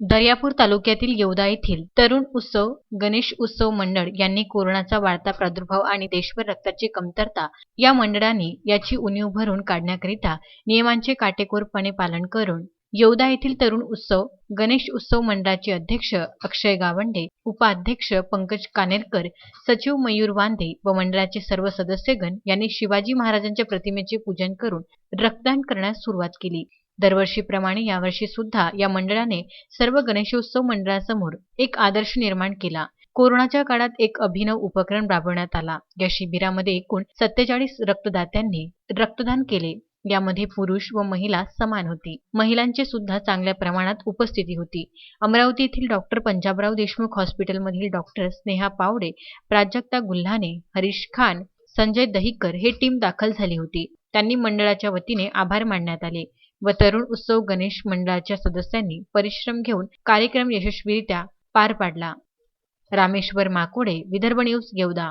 दर्यापूर तालुक्यातील येवदा येथील तरुण उत्सव गणेश उत्सव मंडळ यांनी कोरोनाचा वाढता प्रादुर्भाव आणि देशभर रक्ताची कमतरता या मंडळाने याची उणीव भरून काढण्याकरिता नियमांचे काटेकोरपणे पालन करून येवदा येथील तरुण उत्सव गणेश उत्सव मंडळाचे अध्यक्ष अक्षय गावंडे उपाध्यक्ष पंकज कानेरकर सचिव मयूर वांदे व मंडळाचे सर्व सदस्यगण यांनी शिवाजी महाराजांच्या प्रतिमेचे पूजन करून रक्तदान करण्यास सुरुवात केली. दरवर्षीप्रमाणे यावर्षी सुद्धा या मंडळाने सर्व गणेशोत्सव मंडळासमोर एक आदर्श निर्माण केला. कोरोनाच्या काळात एक अभिनव उपक्रम राबवण्यात आला. या शिबिरामध्ये एकूण सत्तेचाळीस रक्तदात्यांनी रक्तदान केले. यामध्ये पुरुष व महिला समान होती. महिलांची सुद्धा चांगल्या प्रमाणात उपस्थिती होती. अमरावती येथील डॉक्टर पंजाबराव देशमुख हॉस्पिटलमधील डॉक्टर स्नेहा पावडे प्राजक्ता गुल्हाने हरीश खान संजय दहिकर हे टीम दाखल झाली होती. त्यांनी मंडळाच्या वतीने आभार मानण्यात आले. व तरुण उत्सव गणेश मंडळाच्या सदस्यांनी परिश्रम घेऊन कार्यक्रम यशस्वीरित्या पार पाडला. रामेश्वर माकोडे विदर्भ न्यूज येवदा.